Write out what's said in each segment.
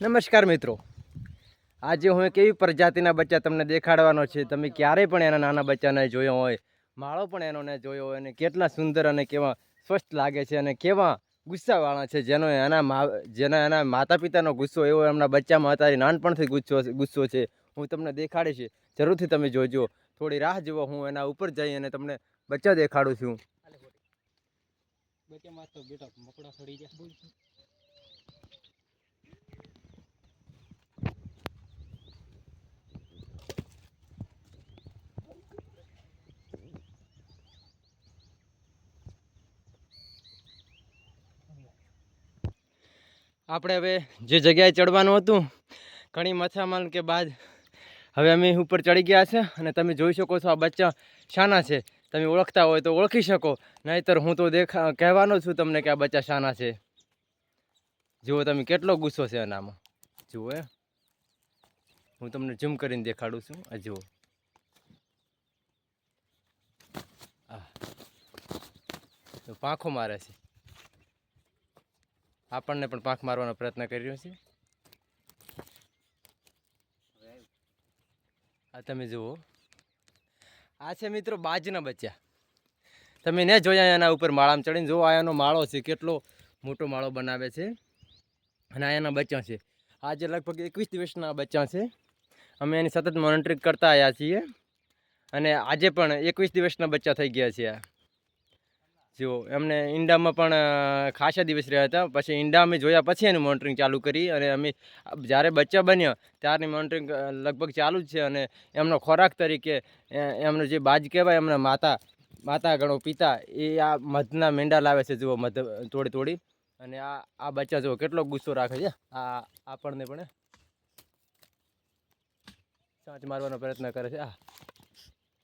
નમસ્કાર મિત્રો. આજે હું એક એવી પ્રજાતિના બચ્ચા તમને દેખાડવાનો છે. તમે ક્યારેય પણ એના નાના બચ્ચાને જોયો હોય, માળો પણ એનો ને જોયો હોય, અને કેટલા સુંદર અને કેવા સ્વસ્થ લાગે છે અને કેવા ગુસ્સાવાળા છે. જેનો એના મા, જેના એના માતા પિતાનો ગુસ્સો એવો એમના બચ્ચામાં અત્યારે નાનપણથી ગુસ્સો ગુસ્સો છે. હું તમને દેખાડીશ. જરૂરથી તમે જોજો. થોડી રાહ જુઓ. હું એના ઉપર જઈ અને તમને બચ્ચા દેખાડું છું. બેટા મકડા સડી જાય આપણે હવે જે જગ્યાએ ચડવાનું હતું, ઘણી મથામાલ કે બાદ હવે અમે ઉપર ચડી ગયા છે અને તમે જોઈ શકો છો આ બચ્ચા શાના છે. તમે ઓળખતા હોય તો ઓળખી શકો. નહીંતર હું તો દેખા, કહેવાનો છું તમને કે આ બચ્ચા શાના છે. જુઓ તમે કેટલો ગુસ્સો છે એનામાં જુઓ એ હું તમને ઝૂમ કરીને દેખાડું છું. આ જુઓ. તો પાંખો મારે છે. આપણને પણ પાંખ મારવાનો પ્રયત્ન કરી રહ્યો છે. આ તમે જુઓ. આ છે મિત્રો બાજના બચ્ચા તમે ને જોયા એના ઉપર માળામાં ચડીને જુઓ એનો માળો છે, કેટલો મોટો માળો બનાવે છે. અને આ એના બચ્ચા છે. આજે લગભગ એકવીસ દિવસના બચ્ચા છે. અમે એની સતત મોનિટરિંગ કરતા આવ્યા છીએ. અને આજે પણ એકવીસ દિવસના બચ્ચા થઈ ગયા છે આ. જુઓ એમને ઈંડામાં પણ ખાસા દિવસ રહ્યા હતા. પછી ઈંડા અમે જોયા પછી એનું મોનિટરિંગ ચાલુ કરી અને અમે, જ્યારે બચ્ચા બન્યા ત્યારની મોનિટરિંગ લગભગ ચાલુ જ છે અને એમનો ખોરાક તરીકે એમનો જે બાજ કહેવાય, એમના માતા માતા ગણો પિતા, એ આ મધના મેંડા લાવે છે જુઓ મધ, તોડી તોડી. અને આ આ બચ્ચા જુઓ કેટલો ગુસ્સો રાખે છે. આ, આપણને પણ ચાંચ મારવાનો પ્રયત્ન કરે છે. આ,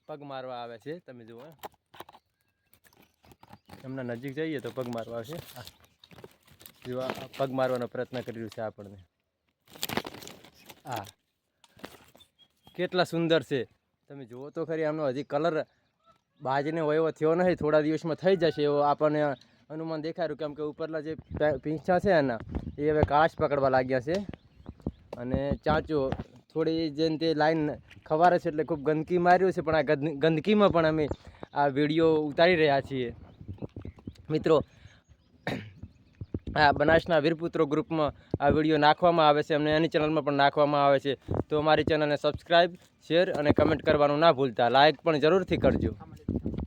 પગ મારવા આવે છે, તમે જુઓ. એમના નજીક જઈએ તો પગ મારવા આવશે. જેવા પગ મારવાનો પ્રયત્ન કરી રહ્યું છે આપણને. આ. કેટલા સુંદર છે. તમે જુઓ તો ખરી આમનો હજી કલર બાજને એવો થયો નથી થોડા દિવસમાં થઈ જશે એવો આપણને અનુમાન દેખાયું કેમ કે ઉપરના જે પીંછા છે એના એ હવે કાશ પકડવા લાગ્યા છે. અને ચાંચો થોડી જેમ તે લાઈન ખવારે છે એટલે ખૂબ ગંદકી માર્યું છે, પણ આ ગંદ- ગંદકીમાં પણ અમે આ વીડિયો ઉતારી રહ્યા છીએ. મિત્રો, આ બનાસના વીરપુત્રો ગ્રુપમાં આ વીડિયો નાખવામાં આવે છે અને એની ચેનલમાં પણ નાખવામાં આવે છે. તો અમારી ચેનલને સબસ્ક્રાઈબ શેર અને કમેન્ટ કરવાનું ના ભૂલતા. લાઇક પણ જરૂરથી કરજો.